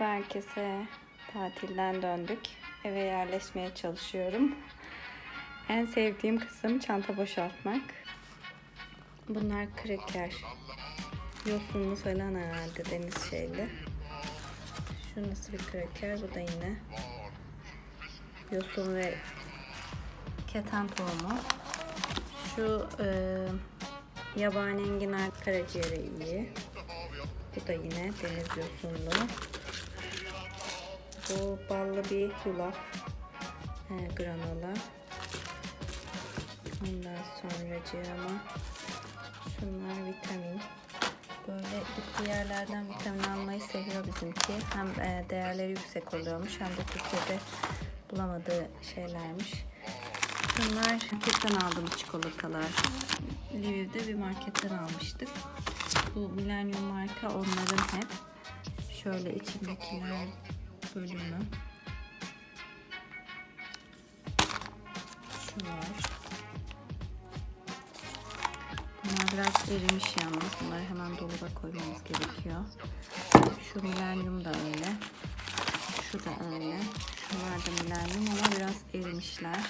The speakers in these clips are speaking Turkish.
Merhaba herkese. Tatilden döndük. Eve yerleşmeye çalışıyorum. En sevdiğim kısım çanta boşaltmak. Bunlar kreker. Yosunlu falan herhalde deniz şeyli. Şu nasıl bir kreker? Bu da yine yosun ve keten tohumu. Şu e, yabani enginar karaciğeri iyi. Bu da yine deniz yosunlu. Bu ballı bir yulaf e, granola. Ondan sonra cığıma şunlar vitamin. Böyle gittiği yerlerden vitamin almayı seviyor bizimki. Hem e, değerleri yüksek oluyormuş hem de Türkiye'de bulamadığı şeylermiş. Bunlar marketten aldığımız çikolatalar. Lviv'de bir marketten almıştık. Bu Millennium marka onların hep. Şöyle içindekiler bölümü. Şu var. Bunlar biraz erimiş yalnız. Bunları hemen dolaba koymamız gerekiyor. Şu Millennium da öyle. Şu da öyle. Şunlar da Millennium ama biraz erimişler.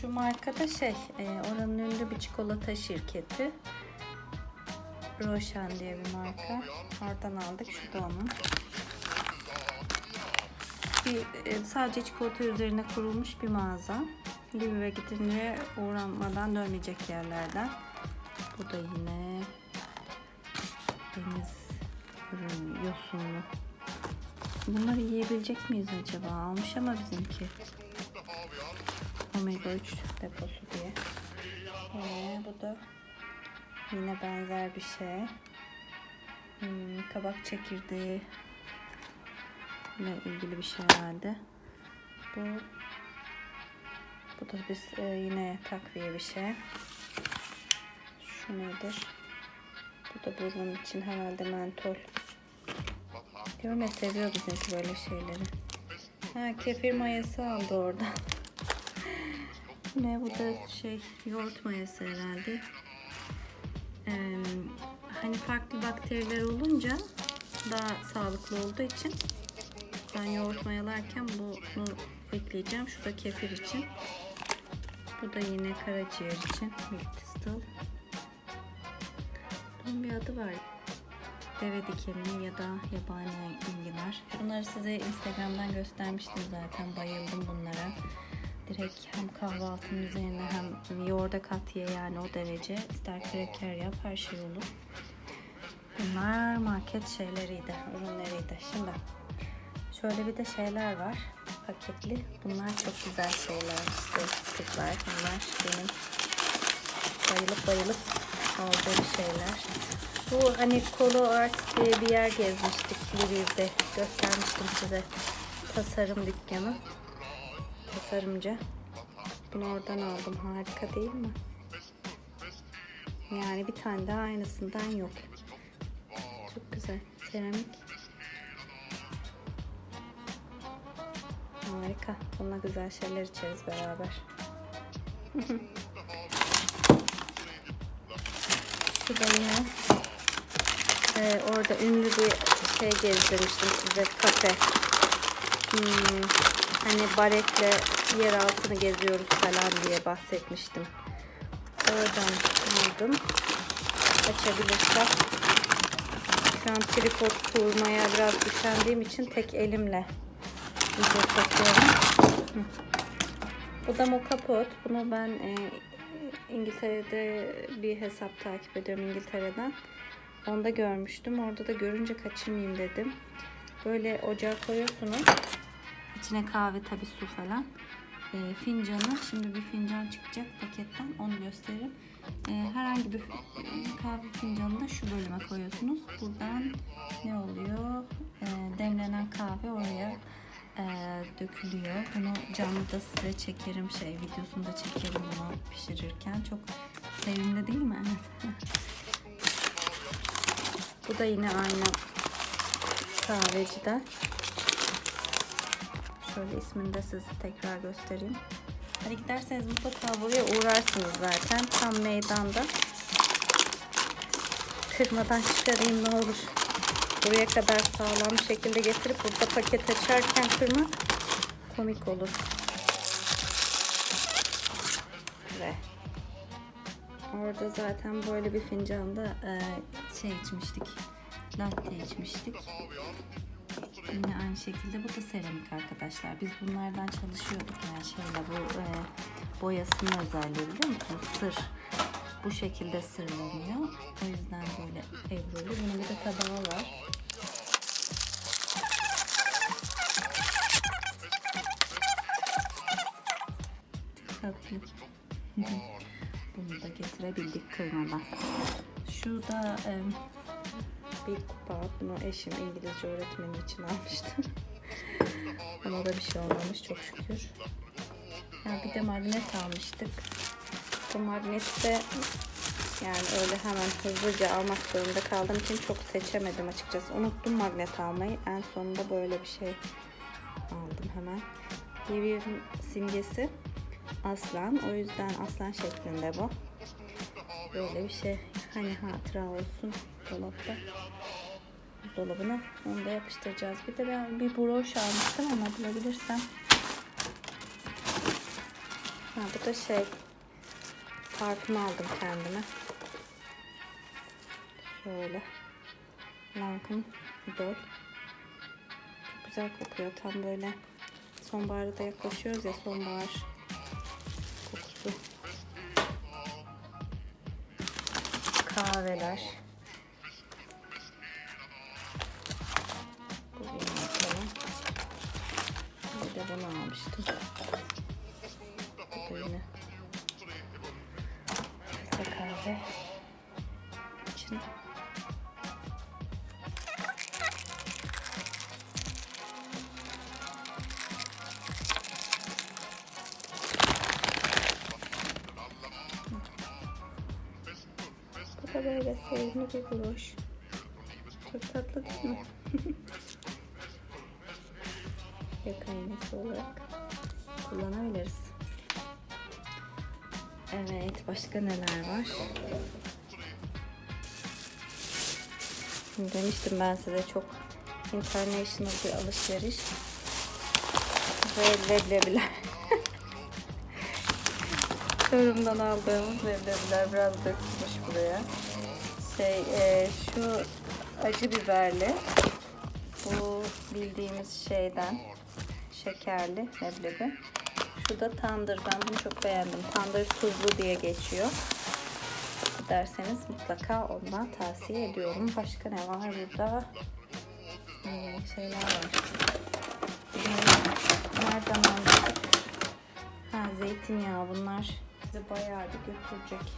Şu markada şey, e, oranın ünlü bir çikolata şirketi. Roshan diye bir marka. Oradan aldık. Şu da onun. Bir, e, sadece çikolata üzerine kurulmuş bir mağaza. Lviv'e gidince uğranmadan dönmeyecek yerlerden. Bu da yine deniz ürün yosunlu. Bunları yiyebilecek miyiz acaba? Almış ama bizimki. Omega 3 deposu diye. Ee, bu da yine benzer bir şey. Hmm, kabak çekirdeği ile ilgili bir şey herhalde. Bu bu da biz e, yine takviye bir şey. Şu nedir? Bu da burun için herhalde mentol. Diyorum ya seviyor bizimki böyle şeyleri. Ha kefir mayası aldı orada. ne bu da şey yoğurt mayası herhalde. Ee, hani farklı bakteriler olunca daha sağlıklı olduğu için ben yoğurt mayalarken bunu ekleyeceğim. Şu da kefir için. Bu da yine karaciğer için. Milk Distal. Bunun bir adı var. Deve dikeni ya da yabani enginar. Bunları size Instagram'dan göstermiştim zaten. Bayıldım bunlara. Direkt hem kahvaltının üzerine hem yoğurda kat ye yani o derece. İster kreker yap her şey olur. Bunlar market şeyleriydi, ürünleriydi. Şimdi şöyle bir de şeyler var paketli. Bunlar çok güzel şeyler kızlar. Bunlar benim bayılıp bayılıp aldığım şeyler. Bu hani Kolo Art diye bir yer gezmiştik Lviv'de. Göstermiştim size tasarım dükkanı. Tasarımcı. Bunu oradan aldım. Harika değil mi? Yani bir tane daha aynısından yok. Çok güzel. Seramik. Harika. Bununla güzel şeyler içeriz beraber. Şu da yine ee, orada ünlü bir şey gezdirmiştim size. Kafe. Hmm, hani barekle yer altını geziyoruz falan diye bahsetmiştim. Oradan aldım. Açabilirsem. Şu an tripod kurmaya biraz üşendiğim için tek elimle video çekiyorum. Bu da moka pot. Bunu ben e, İngiltere'de bir hesap takip ediyorum İngiltere'den. Onda görmüştüm. Orada da görünce kaçırmayayım dedim. Böyle ocağa koyuyorsunuz. İçine kahve tabi su falan. E, fincanı. Şimdi bir fincan çıkacak paketten. Onu göstereyim. E, herhangi bir kahve fincanını da şu bölüme koyuyorsunuz. Buradan ne oluyor? E, demlenen kahve oraya e, dökülüyor. Bunu canlıda size çekerim şey videosunu da çekerim bunu pişirirken. Çok sevimli değil mi? Bu da yine aynı kahveciden. Şöyle ismini de size tekrar göstereyim. Hani giderseniz mutlaka buraya uğrarsınız zaten. Tam meydanda. kırmadan çıkarayım ne olur. Buraya kadar sağlam bir şekilde getirip burada paket açarken kırmak komik olur. Ve orada zaten böyle bir fincanda e, şey içmiştik. Latte içmiştik. Aynı şekilde bu da seramik arkadaşlar. Biz bunlardan çalışıyorduk yani şeyle bu e, boyasının özelliği biliyor musunuz? Sır. Bu şekilde sırlanıyor. O yüzden böyle evrili. Bunun bir de tabağı var. Tatlı. Bunu da getirebildik kırmadan. Şu da e, bir kupa. Bunu eşim İngilizce öğretmeni için almıştı. Ona da bir şey olmamış çok şükür. Ya bir de magnet almıştık. Bu magneti de yani öyle hemen hızlıca almak zorunda kaldığım için çok seçemedim açıkçası. Unuttum magnet almayı. En sonunda böyle bir şey aldım hemen. Bir simgesi aslan. O yüzden aslan şeklinde bu. Böyle bir şey. Hani hatıra olsun dolapta. Buzdolabına. Onu da yapıştıracağız. Bir de ben bir broş almıştım ama bulabilirsem. Ha, bu da şey. Parfüm aldım kendime. Şöyle. Lancome Idol. Çok güzel kokuyor. Tam böyle sonbahara da yaklaşıyoruz ya sonbahar Kahveler. Sevimli bir broş. Çok tatlı değil mi? Yaka iğnesi olarak kullanabiliriz. Evet, başka neler var? Demiştim ben size çok international bir alışveriş. Ve leblebiler. Yorumdan aldığımız leblebiler biraz dökülmüş buraya. Şey, e, şu acı biberli. Bu bildiğimiz şeyden şekerli leblebi. Şu da tandır. Ben bunu çok beğendim. Tandır tuzlu diye geçiyor. Derseniz mutlaka ondan tavsiye ediyorum. Başka ne var burada? Hmm, şeyler var. Nereden aldık? Ha zeytinyağı bunlar bizi bayağı bir götürecek.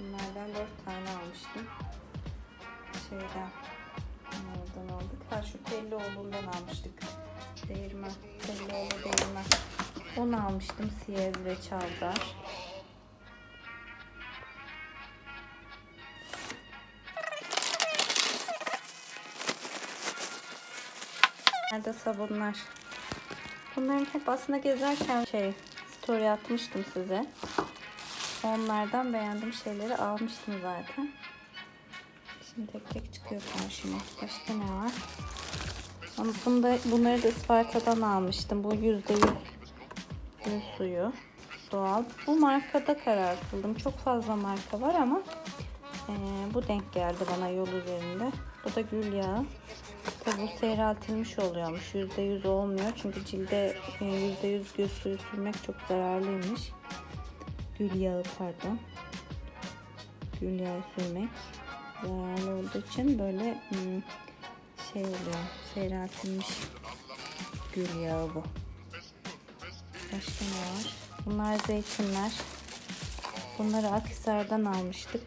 Bunlardan dört tane almıştım. Şeyden oradan aldık. Ha şu Tellioğlu'ndan almıştık. Değirmen. Tellioğlu değirmen. Onu almıştım. Siyez ve çavdar. Nerede sabunlar? Bunların hep aslında gezerken şey story atmıştım size. Onlardan beğendiğim şeyleri almıştım zaten. Şimdi tek tek çıkıyor karşıma. Başka ne var? Ama bunda, bunları da Isparta'dan almıştım. Bu yüzde yüz suyu. Doğal. Bu markada karar kıldım. Çok fazla marka var ama eee, bu denk geldi bana yol üzerinde. Bu da gül yağı. Tabi bu seyreltilmiş oluyormuş. Yüzde yüz olmuyor. Çünkü cilde e, yüzde yüz gül suyu sürmek çok zararlıymış. Gül yağı pardon. Gül yağı sürmek zararlı olduğu için böyle hmm, şey oluyor. Seyreltilmiş gül yağı bu. Başka ne var? Bunlar zeytinler. Bunları Akhisar'dan almıştık.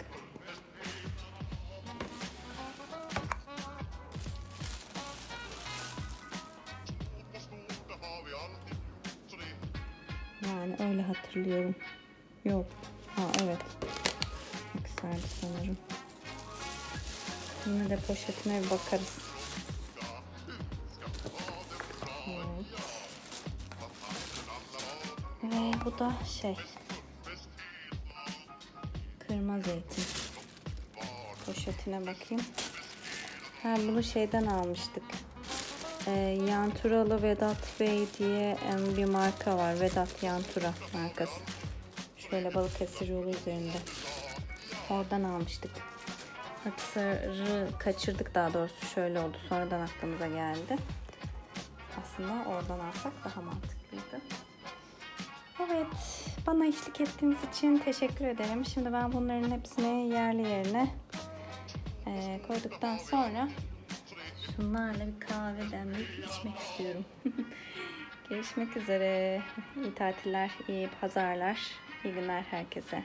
Yani öyle hatırlıyorum. Yok. Ha evet. Akhisar'dı sanırım. Yine de poşetine bir bakarız. Evet. Ve bu da şey. Kırma zeytin. poşetine bakayım. Ha bunu şeyden almıştık. Ee, Yanturalı Vedat Bey diye bir marka var. Vedat Yantura markası. Şöyle Balıkesir yolu üzerinde. Oradan almıştık. Aksarı kaçırdık daha doğrusu şöyle oldu. Sonradan aklımıza geldi. Aslında oradan alsak daha mantıklıydı. Evet, bana eşlik ettiğiniz için teşekkür ederim. Şimdi ben bunların hepsini yerli yerine eee, koyduktan sonra şunlarla bir kahve demleyip içmek istiyorum. Görüşmek üzere. İyi tatiller, iyi pazarlar, iyi günler herkese.